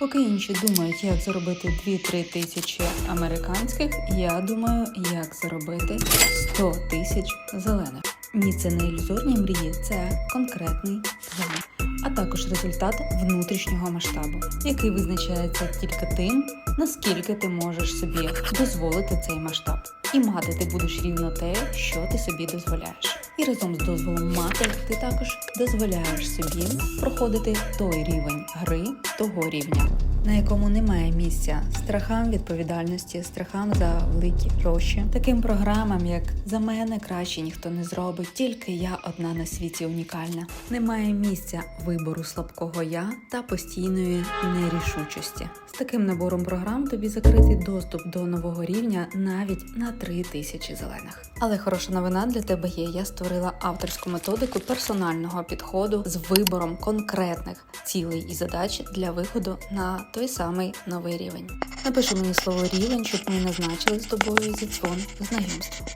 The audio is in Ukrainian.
Поки інші думають, як заробити 2-3 тисячі американських, я думаю, як заробити 100 тисяч зелених. Ні, це не ілюзорні мрії, це конкретний план, а також результат внутрішнього масштабу, який визначається тільки тим, наскільки ти можеш собі дозволити цей масштаб. І мати ти будеш рівно те, що ти собі дозволяєш. І разом з дозволом мати ти також дозволяєш собі проходити той рівень гри того рівня, на якому немає місця страхам відповідальності, страхам за великі гроші, таким програмам, як за мене краще ніхто не зробить, тільки я одна на світі унікальна. Немає місця вибору слабкого я та постійної нерішучості. З таким набором програм тобі закритий доступ до нового рівня навіть на 3 тисячі зелених. Але хороша новина для тебе є. Я створила авторську методику персонального підходу з вибором конкретних цілей і задач для виходу на той самий новий рівень. Напиши мені слово рівень, щоб ми назначили з тобою зі дзвон знайомства.